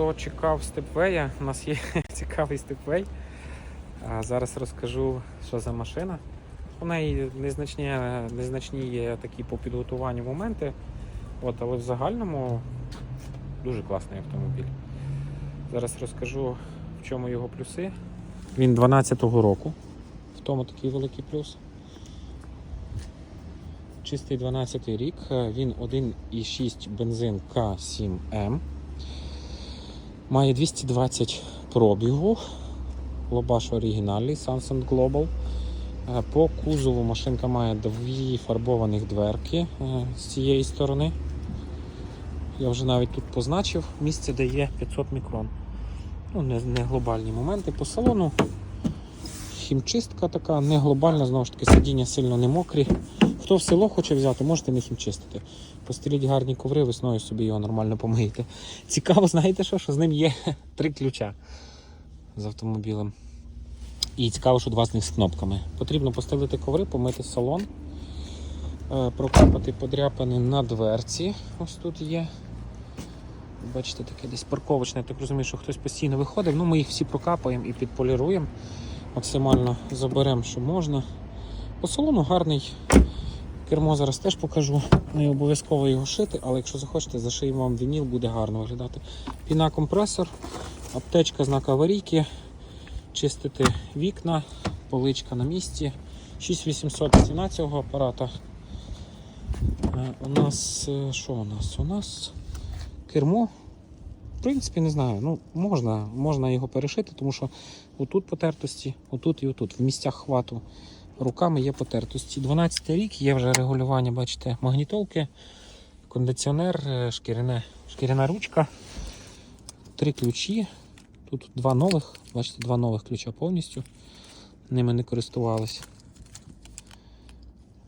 Хто чекав степвея, у нас є цікавий степвей. А зараз розкажу, що за машина. У неї незначні, незначні є такі по підготуванню моменти, от, але в загальному дуже класний автомобіль. Зараз розкажу, в чому його плюси. Він 12-го року, в тому такий великий плюс. Чистий 12 рік, він 1,6 бензин К7М. Має 220 пробігу. Лобаш оригінальний Samsung Global. Е, По кузову машинка має дві фарбованих дверки е, з цієї сторони. Я вже навіть тут позначив місце, де є 500 мікрон. Ну, не, не глобальні моменти. По салону хімчистка така, не глобальна, знову ж таки, сидіння сильно не мокрі. Хто в село хоче взяти, можете не хімчистити. Постеліть гарні коври, весною собі його нормально помиєте. Цікаво, знаєте що? Що з ним є три ключа з автомобілем. І цікаво, що два з них з кнопками. Потрібно постелити коври, помити салон, е, прокапати подряпини на дверці. Ось тут є. Бачите, таке десь парковочне, я так розумію, що хтось постійно виходив. Ну, ми їх всі прокапаємо і підполіруємо. Максимально заберемо, що можна. По салону гарний. Кермо зараз теж покажу. Не обов'язково його шити, але якщо захочете, зашиємо вам вініл, буде гарно виглядати. Піна компресор, аптечка знак аварійки, чистити вікна, поличка на місці. 6800 ціна цього апарата. Е, У нас е, що у нас? У нас кермо. В принципі, не знаю. Ну, можна, можна його перешити, тому що отут потертості, отут і отут. В місцях хвату руками є потертості. 12 рік є вже регулювання, бачите, магнітолки, кондиціонер, е, шкіряне, шкіряна ручка, три ключі. Тут два нових, бачите, два нових ключа повністю. Ними не користувалися.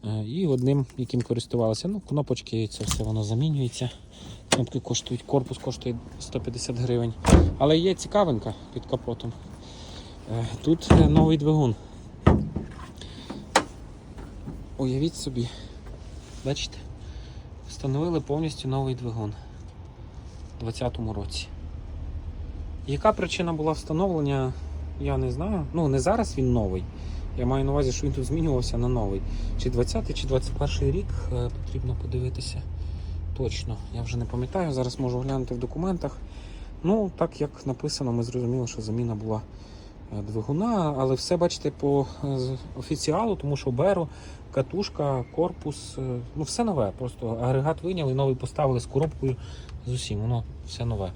Е, І одним, яким користувалися. Ну, кнопочки, це все воно замінюється. Кнопки коштують, корпус коштує 150 гривень. Але є цікавинка під капотом. Е, Тут новий двигун. Уявіть собі, бачите, встановили повністю новий двигун у 2020 році. Яка причина була встановлення, я не знаю. Ну, не зараз він новий. Я маю на увазі, що він тут змінювався на новий. Чи 20 чи 21 рік е, потрібно подивитися. Точно, я вже не пам'ятаю, зараз можу глянути в документах. Ну, так як написано, ми зрозуміли, що заміна була двигуна, але все бачите по е, офіціалу, тому що беру, катушка, корпус, е, ну все нове. Просто агрегат виняли, новий поставили з коробкою з усім. Воно все нове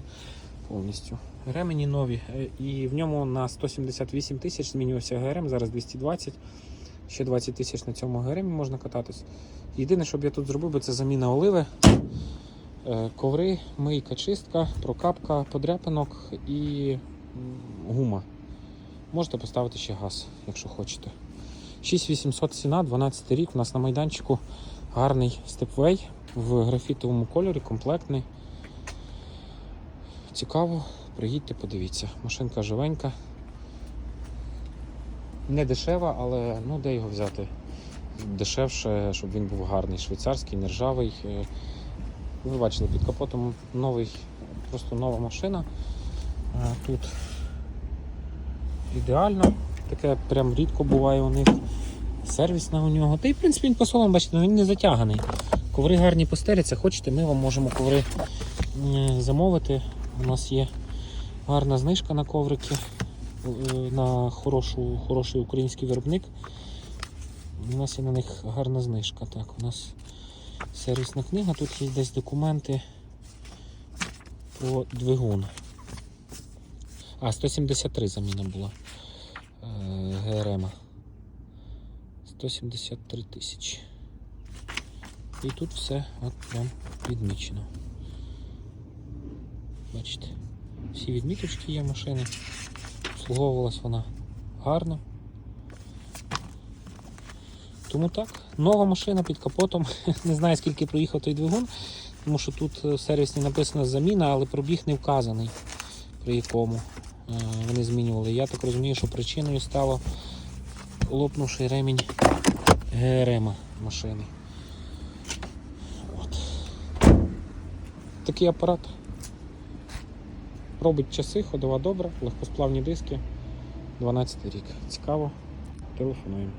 повністю. Ремені нові. е, І в ньому на 178 тисяч змінювався ГРМ, зараз 220. Ще 20 тисяч на цьому ГРМ можна кататись. Єдине, що б я тут зробив, це заміна оливи, е, коври, мийка, чистка, прокапка подряпинок і гума. Можете поставити ще газ, якщо хочете. 6800 ціна, 12 рік. У нас на майданчику гарний степвей в графітовому кольорі, комплектний. Цікаво, приїдьте, подивіться. Машинка живенька. Не дешева, але ну де його взяти? Дешевше, щоб він був гарний, швейцарський, нержавий. Е, Ви бачили, під капотом новий, просто нова машина. Тут ідеально. Таке прям рідко буває у них. Сервісна у нього. Та й в принципі він по салону, бачите, він не затяганий. Коври гарні постеляться. Хочете, ми вам можемо коври замовити. У нас є гарна знижка на коврики, е, на хорошу, хороший український виробник. У нас є на них гарна знижка. Так, у нас сервісна книга, тут є десь документи про двигун. А, 173 заміна була ГРМ. 173 тисячі. І тут все от прям відмічено. Бачите, всі відміточки є машини. Обслуговувалась вона гарно. Тому так, нова машина під капотом. Не знаю скільки проїхав той двигун, тому що тут е, в сервісні написано заміна, але пробіг не вказаний, при якому е, вони змінювали. Я так розумію, що причиною стало лопнувший ремінь ГРМ машини. От. Такий апарат. Робить часи, ходова добра, легкосплавні диски. 12 рік. Цікаво. Телефонуємо.